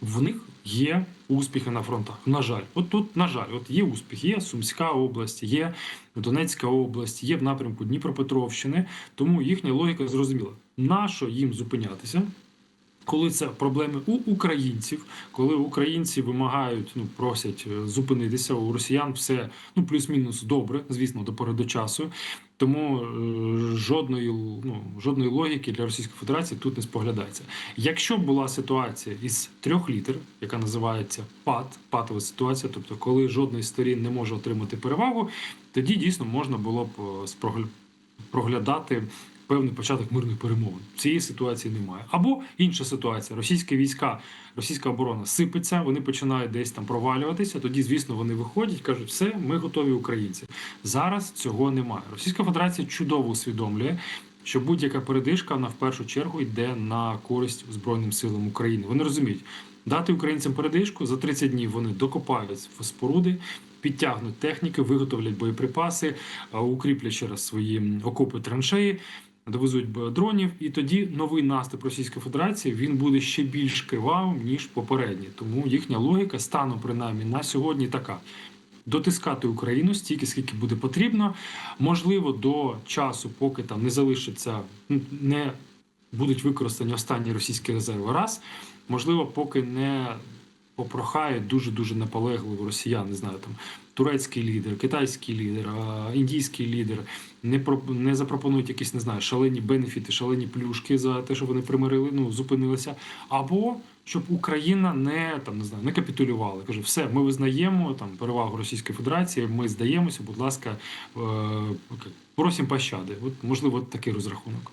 в них є успіхи на фронтах. На жаль, от тут, на жаль, от є успіх, є Сумська область, є Донецька область, є в напрямку Дніпропетровщини. Тому їхня логіка зрозуміла. Нащо їм зупинятися? Коли це проблеми у українців, коли українці вимагають, ну просять е, зупинитися у росіян, все ну плюс-мінус добре, звісно, до пори до часу. Тому е, жодної ну жодної логіки для Російської Федерації тут не споглядається. Якщо б була ситуація із трьох літер, яка називається ПАД, патова ситуація, тобто коли жодної сторін не може отримати перевагу, тоді дійсно можна було б е, спрогля- проглядати певний початок мирних перемовин. Цієї ситуації немає. Або інша ситуація: російські війська, російська оборона сипеться, вони починають десь там провалюватися. Тоді, звісно, вони виходять, кажуть, все, ми готові українці. Зараз цього немає. Російська Федерація чудово усвідомлює. Що будь-яка передишка вона в першу чергу йде на користь Збройним силам України. Вони розуміють, дати українцям передишку за 30 днів вони докопають в споруди, підтягнуть техніки, виготовлять боєприпаси, а, укріплять ще раз свої окопи траншеї, довезуть б- дронів, і тоді новий наступ Російської Федерації він буде ще більш кривавим ніж попередній. Тому їхня логіка стану принаймні на сьогодні така. Дотискати Україну стільки, скільки буде потрібно. Можливо, до часу, поки там не залишиться, не будуть використані останні російські резерви. Раз можливо, поки не попрохають дуже дуже наполегливо росіян, не знаю, там турецький лідер, китайський лідер, індійський лідер не про не запропонують якісь, не знаю, шалені бенефіти, шалені плюшки за те, що вони примирили, ну зупинилися, або щоб Україна не там не знаю, не капітулювала. Каже, все, ми визнаємо там перевагу Російської Федерації, ми здаємося, будь ласка, е, просимо пощади. От можливо, такий розрахунок.